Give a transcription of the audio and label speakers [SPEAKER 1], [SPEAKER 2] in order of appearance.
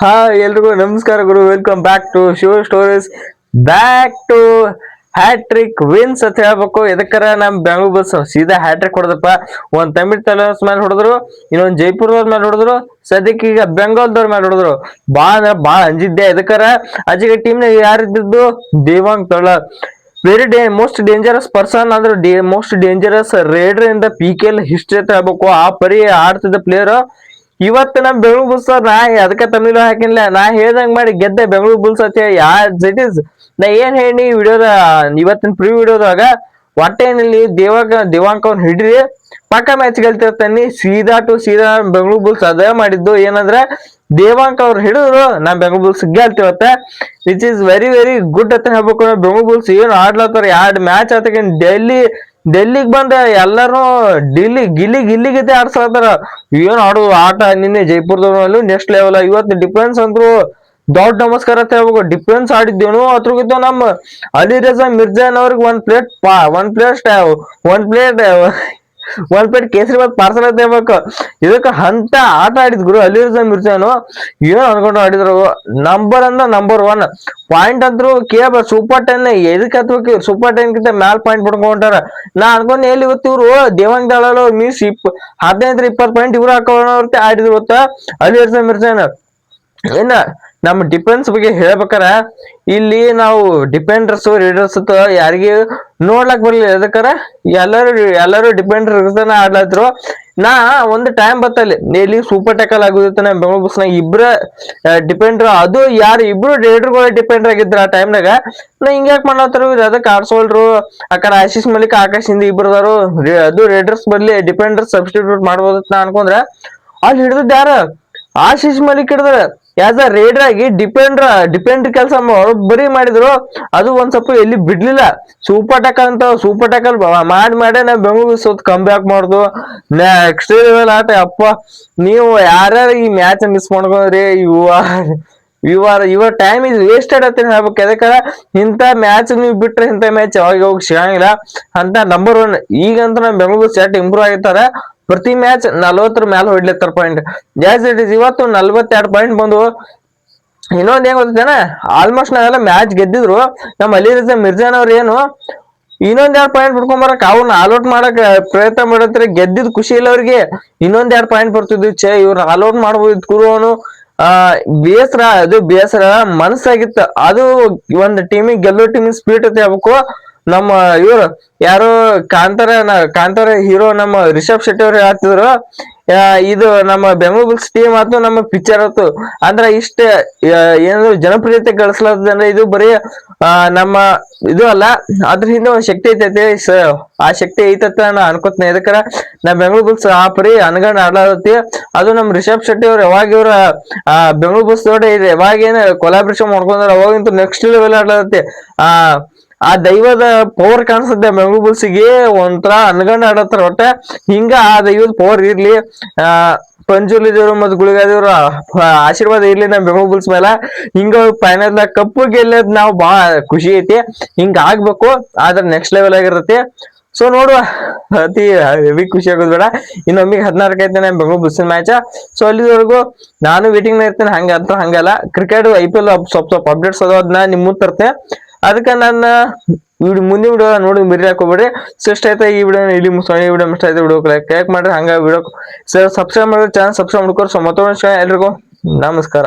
[SPEAKER 1] ಹಾ ಎಲ್ರಿಗೂ ನಮಸ್ಕಾರ ಗುರು. Welcome back to Shiva stories back to hat trick wins ಅಂತ ಹೇಳ್ಬೇಕು. ಎದಕ್ಕರ ನಮ್ ಬೆಂಗಳೂರು ಬಸ್ ಸೀದಾ ಹ್ಯಾಟ್ರಿಕ್ ಹೊಡೆದಪ್ಪ. ಒಂದ್ ತಮಿಳ್ ತಲೆಸ್ ಮೇಲೆ ಹೊಡೆದ್ರು, ಇನ್ನೊಂದ್ ಜೈಪುರದವ್ರ ಮೇಲೆ ಹೊಡೆದ್ರು, ಸದ್ಯಕ್ಕೆ ಈಗ ಬೆಂಗಾಲ್ದವ್ರ ಮೇಲೆ ಹೊಡೆದ್ರು. ಅಂದ್ರೆ ಬಾಳ ಅಂಜಿದ್ದೆ. ಎದಕ್ಕರ? ಅಜಿಗೆ ಟೀಮ್ ನಾಗ ಯಾರಿದ್ದು Devang ತೊಳ. Very day most dangerous person ಅಂದ್ರೆ ಮೋಸ್ಟ್ ಡೇಂಜರಸ್ ರೇಡರ್ ಇಂದ ಪಿ ಕೆ ಎಲ್ ಹಿಸ್ಟ್ರಿ ಅಂತ ಹೇಳ್ಬೇಕು. ಆ ಪರಿ ಆಡ್ತಿದ್ದ ಪ್ಲೇಯರ್ ಇವತ್ತು ನಮ್ ಬೆಂಗಳೂರು ಬುಲ್ಸ್ ನಾ ಅದಕ್ಕೆ ತಮಿಳು ಹಾಕಿನ್ಲ, ನಾ ಹೇಳ್ದಂಗ್ ಮಾಡಿ ಗೆದ್ದೆ ಬೆಂಗಳೂರು ಬುಲ್ಸ್ ಅಂತ ಹೇಳಿ. ಯಾ ಇಟ್ ಇಸ್ ನಾ ಏನ್ ಹೇಳಿ ವಿಡಿಯೋದ, ಇವತ್ತಿನ ಪ್ರೀ ವಿಡಿಯೋದಾಗ ಹೊಟ್ಟೆನಲ್ಲಿ ದೇವಾಗ ದೇವಾಂಕ ಅವ್ನ ಹಿಡ್ರಿ, ಪಕ್ಕ ಮ್ಯಾಚ್ ಗೆಲ್ತಿರ್ತಾನೆ, ಸೀದಾ ಟು ಸೀದಾ ಬೆಂಗಳೂರು ಬುಲ್ಸ್ ಅದೇ ಮಾಡಿದ್ದು ಏನಂದ್ರೆ ದೇವಾಂಕ ಅವ್ರು ಹಿಡಿದ್ರು ನಾ Bengaluru bulls ಗೆಲ್ತಿವತ್ತ which is very very good ಅಂತ ಹೇಳ್ಬೇಕು. ಬೆಂಗಳೂರು ಬುಲ್ಸ್ ಏನು ಆಡ್ಲತ್ತಾರ? ಎರಡು ಮ್ಯಾಚ್ ಆತಕ್ಕ ಡೆಲ್ಲಿ ಡೆಲ್ಲಿಗ್ ಬಂದ ಎಲ್ಲರೂ ಡಿಲ್ಲಿ, ಗಿಲ್ಲಿ ಗಿಲ್ಲಿ ಗತೆ ಆಡ್ಸತ್ತಾರ ಏನ್ ಆಡು ಆಟ ನಿನ್ನೆ ಜೈಪುರದಲ್ಲೂ ನೆಕ್ಸ್ಟ್ ಲೆವೆಲ್ ಇವತ್ತು ಡಿಫೆನ್ಸ್ ಅಂದ್ರು ದೊಡ್ಡ ನಮಸ್ಕಾರ ಅಂತ ಹೇಳ್ಬೇಕು. ಡಿಫೆನ್ಸ್ ಆಡಿದ್ದೇನು ಅದ್ರಗಿದ್ದು ನಮ್ಮ ಅಲಿ ರಜಾ ಮಿರ್ಜಾನ್ ಅವ್ರಿಗೆ ಒಂದ್ ಪ್ಲೇಟ್ ಪಾ ಒಂದ್ ಪ್ಲೇಟ್ ಒಂದ್ ಪ್ಲೇಟ್ ಒಂದ್ ಪ್ಲೇಟ್ ಕೇಸರಿ ಬಾತ್ ಪಾರ್ಸಲ್ ಅಂತ ಹೇಳ್ಬೇಕು. ಇದಕ್ಕ ಅಂತ ಆಟ ಆಡಿದ್ ಗುರು ಅಲಿ ರಜಾ ಮಿರ್ಜಾನು. ಏನ್ ಅನ್ಕೊಂಡು ಆಡಿದ್ರು ನಂಬರ್ ಅಂದ್ರ ನಂಬರ್ ಒನ್ ಪಾಯಿಂಟ್ ಅಂದ್ರು ಕೇಬಲ್ ಸೂಪರ್ ಟೆನ್ ಎದಕ್ ಹತ್ಬೇಕು ಸೂಪರ್ ಟೆನ್ ಕಿಂತ ಮ್ಯಾಲ್ ಪಾಯಿಂಟ್ ಪಡ್ಕೊಂಡಾರ ನಾ ಅನ್ಕೊಂಡ್ ಎಲ್ಲಿ ಇವತ್ತು ಇವ್ರು? ದೇವಂಗ್ ದಳಲು ಮೀನ್ಸ್ ಇಪ್ ಹದಿನೈದು ಇಪ್ಪತ್ತು ಪಾಯಿಂಟ್ ಇವ್ರು ಹಾಕೋರ್ತೆ ಆಡಿದ್ರು ಗೊತ್ತಾ? ಅಲಿ ರಜಾ ಮಿರ್ಜಾನ್. ಏನ? ನಮ್ಮ ಡಿಫೆನ್ಸ್ ಬಗ್ಗೆ ಹೇಳ್ಬೇಕಾರ, ಇಲ್ಲಿ ನಾವು ಡಿಪೆಂಡರ್ಸ್ ರೀಡರ್ಸ್ ಯಾರಿಗೆ ನೋಡ್ಲಕ್ ಬರ್ಲಿಲ್ಲ. ಎದಕ್ಕಾರ ಎಲ್ಲರೂ ಎಲ್ಲರೂ ಡಿಫೆಂಡರ್ ಆಡ್ಲಾದ್ರು. ನಾ ಒಂದು ಟೈಮ್ ಬತ್ತಲ್ಲಿ ಇಲ್ಲಿ ಸೂಪರ್ ಟ್ಯಾಕಲ್ ಆಗುದಿತ್ತು ಬೆಂಗಳೂರು ನಾಗ ಇಬ್ರ ಡಿಪೆಂಡರ್ ಅದು ಯಾರು ಇಬ್ರು ರೇಡರ್ಗಳು ಡಿಪೆಂಡರ್ ಆಗಿದ್ರ ಆ ಟೈಮ್ನಾಗ ನಾ ಹಿಂಗ್ಯಾಕ್ ಮಾಡತ್ತಾರ ಇವ್ರು, ಅದಕ್ಕೆ ಆಡ್ಸೋಲ್ರು ಆ ಕಡೆ ಆಶೀಶ್ ಮಲಿಕ್ ಆಕಾಶ್ ಹಿಂದಿ ಇಬ್ಬರದಾರು ಅದು ರೇಡರ್ಸ್ ಬದ್ಲಿ ಡಿಪೆಂಡರ್ ಸಬ್ಸ್ಟಿಟ್ಯೂಟ್ ಮಾಡ್ಬೋದ ನಾ ಅನ್ಕೊಂಡ್ರ. ಅಲ್ಲಿ ಹಿಡಿದ್ ಯಾರ? ಆಶೀಸ್ ಮಲಿಕ್ ಹಿಡಿದ್ರ. ಯಾಸ್ ಅ ರೇಡರ್ ಆಗಿ ಡಿಪೆಂಡ್ರ ಡಿಪೆಂಡ್ ಕೆಲಸ ಬರೀ ಮಾಡಿದ್ರು, ಅದು ಒಂದ್ ಸ್ವಲ್ಪ ಎಲ್ಲಿ ಬಿಡ್ಲಿಲ್ಲ. ಸೂಪರ್ ಟಕಲ್ ಅಂತ ಸೂಪರ್ ಟಕಲ್ ಮಾಡಿ ಮಾಡೇ ನಾ ಬೆಂಗಳೂರು ಸೋತ್ ಕಮ್ ಬ್ಯಾಕ್ ಮಾಡುದು. ನೆಕ್ಸ್ಟ್ ಲೆವೆಲ್ ಆಟ ಅಪ್ಪ ನೀವು ಯಾರ್ಯಾರು ಈ ಮ್ಯಾಚ್ ಮಿಸ್ ಮಾಡ್ಕೊಂಡ್ರಿ ಇವ ಇವರ್ ಇವರ್ ಟೈಮ್ ಇಸ್ ವೇಸ್ಟೆಡ್ ಅಂತ ಹೇಳ್ಬೇಕು? ಯಾಕಂದ್ರೆ ಇಂಥ ಮ್ಯಾಚ್ ನೀವು ಬಿಟ್ರೆ ಇಂಥ ಮ್ಯಾಚ್ ಯಾವಾಗ ಹೋಗಿ ಸಿಗಂಗಿಲ್ಲ. ಅಂತ ನಂಬರ್ ಒನ್ ಈಗಂತೂ ನಮ್ಮ ಬೆಂಗಳೂರು ಸೆಟ್ ಇಂಪ್ರೂವ್ ಆಗಿರ್ತಾರೆ. ಪ್ರತಿ ಮ್ಯಾಚ್ ನಲ್ವತ್ತರ ಮೇಲೆ ಹೊಡ್ಲಿತ್ತಾರ ಪಾಯಿಂಟ್ ಜಾಸ್ ಇಟ್ ಇಸ್ ಇವತ್ತು ನಲ್ವತ್ತೆರಡು ಪಾಯಿಂಟ್ ಬಂದು ಇನ್ನೊಂದ್ ಏನ್ ಗೊತ್ತೇನ ಆಲ್ಮೋಸ್ಟ್ ನಾವೆಲ್ಲ ಮ್ಯಾಚ್ ಗೆದ್ದಿದ್ರು. ನಮ್ಮ ಅಲಿ ರಜಾ ಮಿರ್ಜಾನ್ ಅವ್ರ ಏನು ಇನ್ನೊಂದ್ ಎರಡ್ ಪಾಯಿಂಟ್ ಬಿಡ್ಕೊಂಬರಕ್ ಅವ್ರನ್ನ ಆಲ್ಔಟ್ ಮಾಡಕ್ ಪ್ರಯತ್ನ ಮಾಡತ್ರಿ ಗೆದ್ದಿದ್ ಖುಷಿ ಇಲ್ಲ ಅವ್ರಿಗೆ. ಇನ್ನೊಂದ್ ಎರಡ್ ಪಾಯಿಂಟ್ ಬರ್ತಿದ್ವಿ, ಛೇ, ಇವ್ರ ಆಲ್ಔಟ್ ಮಾಡ್ಬೋದು ಕುರುವನು ಆ, ಬೇಸರ, ಅದು ಬೇಸರ, ಮನಸ್ಸಾಗಿತ್ತು. ಅದು ಒಂದ್ ಟೀಮಿಗೆ ಗೆಲ್ಲೋ ಟೀಮಿಗೆ ಸ್ಪೀಡ್ ಅಂತ ಹೇಳ್ಬೇಕು. ನಮ್ಮ ಇವ್ರು ಯಾರು ಕಾಂತಾರ ಕಾಂತಾರ ಹೀರೋ ನಮ್ಮ ರಿಷಬ್ ಶೆಟ್ಟಿ ಅವ್ರು ಹೇಳ್ತಿದ್ರು ಇದು ನಮ್ಮ ಬೆಂಗಳೂರು ಬುಲ್ಸ್ ಟೀಮ್ ಆತು, ನಮ್ಮ ಪಿಕ್ಚರ್ ಆತು. ಅಂದ್ರ ಇಷ್ಟ ಏನಾದ್ರು ಜನಪ್ರಿಯತೆ ಗಳಿಸ್ಲತ್ತದ ಅಂದ್ರೆ ಇದು ಬರೀ ನಮ್ಮ ಇದು ಅಲ್ಲ, ಅದ್ರ ಹಿಂದೆ ಒಂದ್ ಶಕ್ತಿ ಐತೈತಿ ಆ ಶಕ್ತಿ ಐತತ್ತ ನಾ ಅನ್ಕೋತೀನಿ. ಇದಕ್ಕರ ನಾ ಬೆಂಗಳೂರು ಬುಲ್ಸ್ ಆ ಪರಿ ಅನ್ಗಂಡ್ ಆಡ್ಲತ್ತಿ ಅದು ನಮ್ ರಿಷಬ್ ಶೆಟ್ಟಿ ಅವ್ರು ಯಾವಾಗ ಇವ್ರ, ಆ, ಬೆಂಗಳೂರು ಬುಲ್ಸ್ ನೋಡಿ ಯಾವಾಗ ಏನ್ ಕೊಲಾಬ್ರೇಷನ್ ಮಾಡ್ಕೊಂಡ್ರ, ಅವಾಗಂತೂ ನೆಕ್ಸ್ಟ್ ಲೆವೆಲ್ ಆಡ್ಲತ್ತಿ ಆ ಆ ದೈವದ ಪವರ್ ಕಾಣಿಸುತ್ತೆ ಬೆಂಗಳೂರು ಬುಲ್ಸಿಗೆ, ಒಂಥರ ಅನ್ಗಂಡ್ ಆಡತ್ತಾರ. ಒಟ್ಟ ಹಿಂಗ ಆ ದೈವದ ಪವರ್ ಇರ್ಲಿ, ಆ, ಪಂಜುಲಿ ದೇವ್ರು ಮತ್ ಗುಳಿಗಾದೇವ್ರ ಆಶೀರ್ವಾದ ಇರ್ಲಿ ನಮ್ ಬುಲ್ಸ್ ಮೇಲೆ ಹಿಂಗ ಫೈನಲ್ ಕಪ್ಪು ಗೆಲ್ಲದ್ ನಾವು ಬಹಳ ಖುಷಿ ಐತಿ. ಹಿಂಗ ಆಗ್ಬೇಕು, ಆದ್ರ ನೆಕ್ಸ್ಟ್ ಲೆವೆಲ್ ಆಗಿರತ್ತೆ. ಸೊ ನೋಡುವ, ಅತಿ ಹೆವಿ ಖುಷಿ ಆಗೋದು ಬೇಡ. ಇನ್ನೊಮ್ಮಿಗೆ ಹದಿನಾರಕ್ಕೆ ಐತೆ ನಮ್ ಬೆಂಗಳೂರು ಬುಲ್ಸಿನ ಮ್ಯಾಚ್ ಸೊ ಅಲ್ಲಿವರೆಗೂ ನಾನು ವೇಟಿಂಗ್ ಇರ್ತೇನೆ. ಹಂಗೆ ಅಂತ ಹಂಗಲ್ಲ ಕ್ರಿಕೆಟ್ ಐ ಪಿ ಎಲ್ ಸ್ವಲ್ಪ ಸ್ವಲ್ಪ ಅಪ್ಡೇಟ್ಸ್ ಅದನ್ನ ನಿಮ್ಮ ಮುಂದೆ ತರ್ತೇನೆ ಅದಕ್ಕೆ ನನ್ನ ವಿಡಿಯೋ ಮುಂದಿನ ವಿಡಿಯೋ ನೋಡಿ ಮರಿ ಹಾಕೋಬೇಡ್ರಿ ಸೊ ಇಷ್ಟ ಈ ವಿಡಿಯೋ ಇಲ್ಲಿ ಮುಗಿಸೋಣ ವಿಡಿಯೋ ಇಷ್ಟ ಆಯ್ತು ವಿಡಿಯೋ ಲೈಕ್ ಮಾಡ್ರಿ ಹಂಗ ವಿಡಿಯೋ ಸರ್ ಸಬ್ಸ್ಕ್ರೈಬ್ ಮಾಡಿದ್ರೆ ಚಾನಲ್ ಸಬ್ಸ್ಕ್ರೈಬ್ ಮಾಡ್ಕೊರಿ ಸೊ ಮತ್ತೊಂದು ಎಲ್ರಿಗೂ. ನಮಸ್ಕಾರ.